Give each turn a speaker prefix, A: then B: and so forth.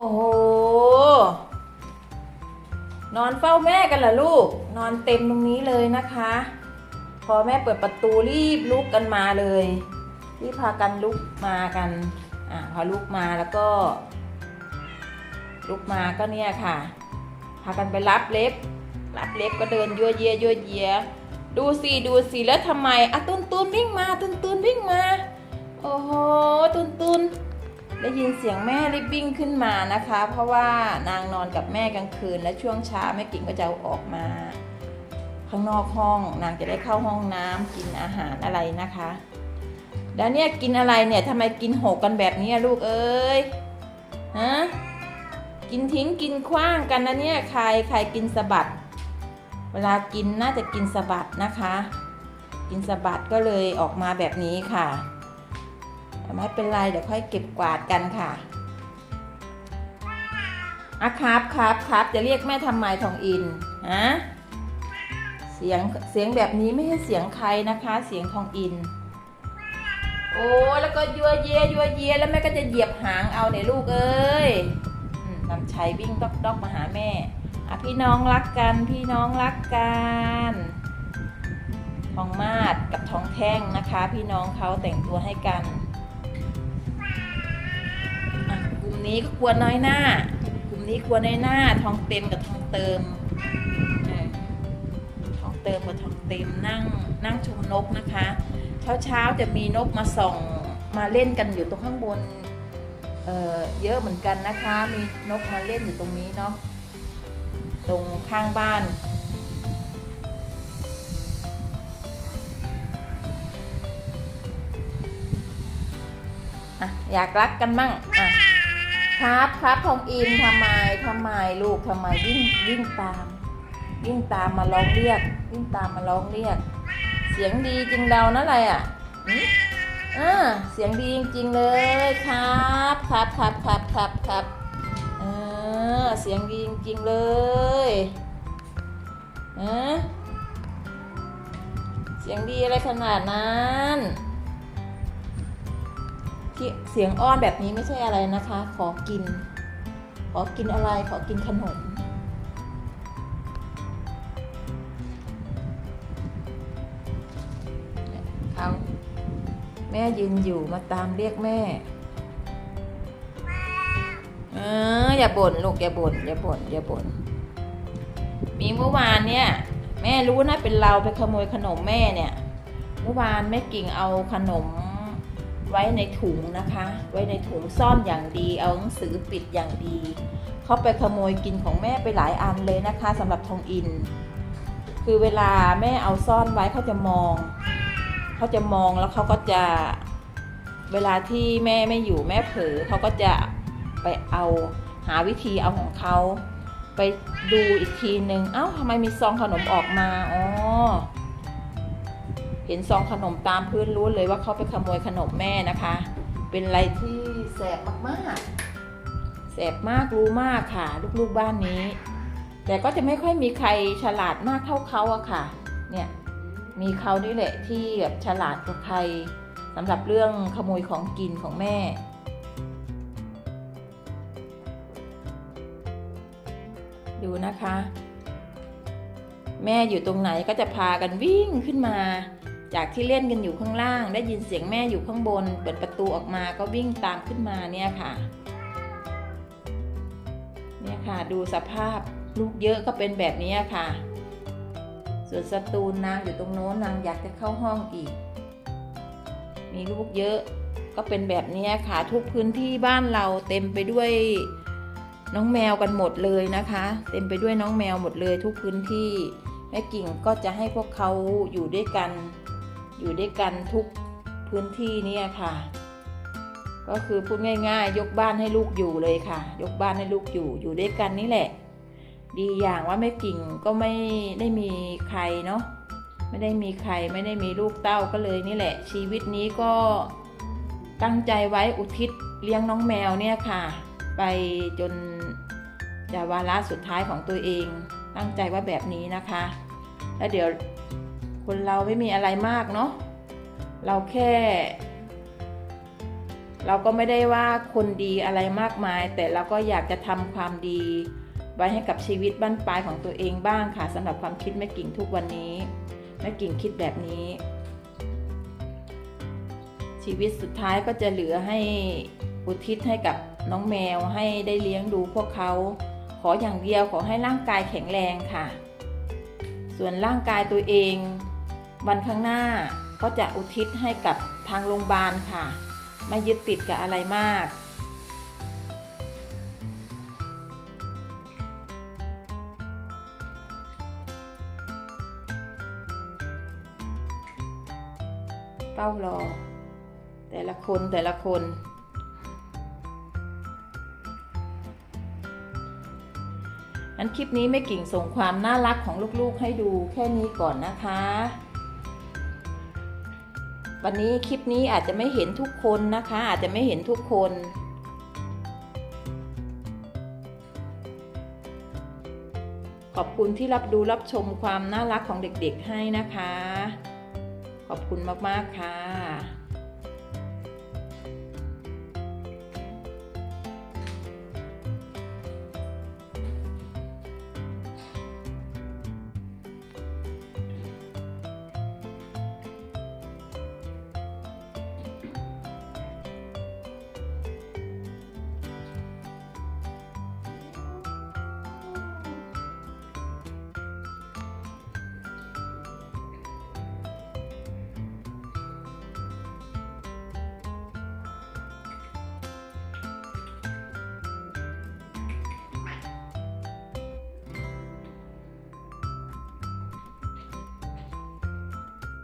A: โอ้โห นอนเฝ้าแม่กันเหรอลูก นอนเต็มตรงนี้เลยนะคะ พอแม่เปิดประตูรีบลุกกันมาเลย รีบพากันลุกมากัน อ่าพอลุกมาแล้วก็ ลุกมาก็เนี่ยค่ะ พากันไปรับเล็บ รับเล็บก็เดินยั่วเยียยั่วเยีย ดูสิดูสิแล้วทำไมอะตุนตุนวิ่งมาตุนตุนวิ่งมา ได้ยินเสียงแม่รีบวิ่งขึ้นมานะคะ เพราะว่านางนอนกับแม่กลางคืน และช่วงเช้าแม่กิ่งก็จะออกมา ข้างนอกห้องนางจะได้เข้าห้องน้ำกินอาหารอะไรนะคะ แล้วเนี่ยกินอะไรเนี่ยทำไมกินหกกันแบบนี้ลูกเอ้ยฮะกินทิ้งกินขว้างกันนะเนี่ยใครใครกินสะบัด เวลากินน่าจะกินสะบัดนะคะ กินสะบัดก็เลยออกมาแบบนี้ค่ะ ไม่เป็นไรเดี๋ยวค่อยเก็บกวาดกันค่ะอะครับครับครับจะเรียกแม่ทำไมทองอินฮะเสียงเสียงแบบนี้ไม่ใช่เสียงใครนะคะ เสียงทองอิน โอ้แล้วก็ยัวเยยัวเยแล้วแม่ก็จะเหยียบหางเอาเนี่ยลูกเอ้ยอืมนำชัยวิ่งดอกดอกมาหาแม่อะพี่น้องรักกันพี่น้องรักกันทองมาดกับทองแท่งนะคะ พี่น้องเขาแต่งตัวให้กัน นี้ก็กลัวน้อยหน้า กลุ่มนี้กลัวน้อยหน้า ทองเต็มกับทองเติมทองเติมกับทองเต็มนั่งนั่งชมนกนะคะ เช้าเช้าๆจะมีนกมาส่องมาเล่นกันอยู่ตรงข้างบนเอ่อเยอะเหมือนกันนะคะ มีนกมาเล่นอยู่ตรงนี้เนาะตรงข้างบ้านอะอยากรักกันมั่งอะ ครับครับทองอินทำไมทำไมลูกทำไมวิ่งวิ่งตาม วิ่งตามมาร้องเรียก วิ่งตามมาร้องเรียก เสียงดีจริงเรานะอะไรอะหืมอ่าเสียงดีจริงๆเลยครับครับครับครับครับครับเออเสียงดีจริงๆเลยเออเสียงดีอะไรขนาดนั้น ที่เสียงอ้อนแบบนี้ไม่ใช่อะไรนะคะ ขอกิน ขอกินอะไร ขอกินขนม เขาแม่ยืนอยู่มาตามเรียกแม่เอออย่าบ่นลูกอย่าบ่นอย่าบ่นอย่าบ่นมีเมื่อวานเนี่ย แม่รู้นะเป็นเราไปขโมยขนมแม่เนี่ย เมื่อวานแม่กิ่งเอาขนม ไว้ในถุงนะคะ ไว้ในถุงซ่อนอย่างดี เอาหนังสือปิดอย่างดี เขาไปขโมยกินของแม่ไปหลายอันเลยนะคะสำหรับทองอิน คือเวลาแม่เอาซ่อนไว้เขาจะมอง เขาจะมองแล้วเขาก็จะเวลาที่แม่ไม่อยู่แม่เผลอเขาก็จะไปเอาหาวิธีเอาของเขาไปดูอีกทีหนึ่งเอ้าทำไมมีซองขนมออกมา อ๋อ เห็นซองขนมตามพื้นรู้เลยว่าเขาไปขโมยขนมแม่นะคะ เป็นอะไรที่แสบมากๆ แสบมากรู้มากค่ะ ลูกๆบ้านนี้ แต่ก็จะไม่ค่อยมีใครฉลาดมากเท่าเขาอะค่ะ เนี่ย มีเขานี่แหละที่แบบฉลาดกว่าใครสำหรับเรื่องขโมยของกินของแม่ดูนะคะ แม่อยู่ตรงไหนก็จะพากันวิ่งขึ้นมา จากที่เล่นกันอยู่ข้างล่าง ได้ยินเสียงแม่อยู่ข้างบน เปิดประตูออกมาก็วิ่งตามขึ้นมาเนี่ยค่ะ เนี่ยค่ะดูสภาพลูกเยอะก็เป็นแบบนี้ค่ะ ส่วนสตูนนางอยู่ตรงโน้นนางอยากจะเข้าห้องอีก มีลูกเยอะก็เป็นแบบนี้ค่ะ ทุกพื้นที่บ้านเราเต็มไปด้วยน้องแมวกันหมดเลยนะคะ เต็มไปด้วยน้องแมวหมดเลยทุกพื้นที่แม่กิ่งก็จะให้พวกเขาอยู่ด้วยกัน อยู่ด้วยกันทุกพื้นที่เนี่ยค่ะ ก็คือพูดง่าย ๆ ยกบ้านให้ลูกอยู่เลยค่ะ ยกบ้านให้ลูกอยู่อยู่ด้วยกันนี่แหละ ดีอย่างว่าแม่กิ่งก็ไม่ได้มีใครเนาะไม่ได้มีใครไม่ได้มีลูกเต้าก็เลยนี่แหละ ชีวิตนี้ก็ตั้งใจไว้อุทิศเลี้ยงน้องแมวเนี่ยค่ะ ไปจนจะวาระสุดท้ายของตัวเอง ตั้งใจว่าแบบนี้นะคะ แล้วเดี๋ยว คนเราไม่มีอะไรมากเนาะเราแค่ เราก็ไม่ได้ว่าคนดีอะไรมากมาย แต่เราก็อยากจะทำความดี ไว้ให้กับชีวิตบ้านปลายของตัวเองบ้างค่ะสำหรับความคิดแม่กิ่งทุกวันนี้แม่กิ่งคิดแบบนี้ ชีวิตสุดท้ายก็จะเหลือให้อุทิศให้กับน้องแมวให้ได้เลี้ยงดูพวกเขา ขออย่างเดียวขอให้ร่างกายแข็งแรงค่ะ ส่วนร่างกายตัวเอง วันข้างหน้าก็จะอุทิศให้กับทางโรงพยาบาลค่ะ ไม่ยึดติดกับอะไรมาก เฝ้ารอ แต่ละคนแต่ละคนอันคลิปนี้แม่กิ่งส่งความน่ารักของลูกๆให้ดูแค่นี้ก่อนนะคะ วันนี้คลิปนี้อาจจะไม่เห็นทุกคนนะคะ อาจจะไม่เห็นทุกคน ขอบคุณที่รับดูรับชมความน่ารักของเด็กๆให้นะคะ ขอบคุณมากๆค่ะ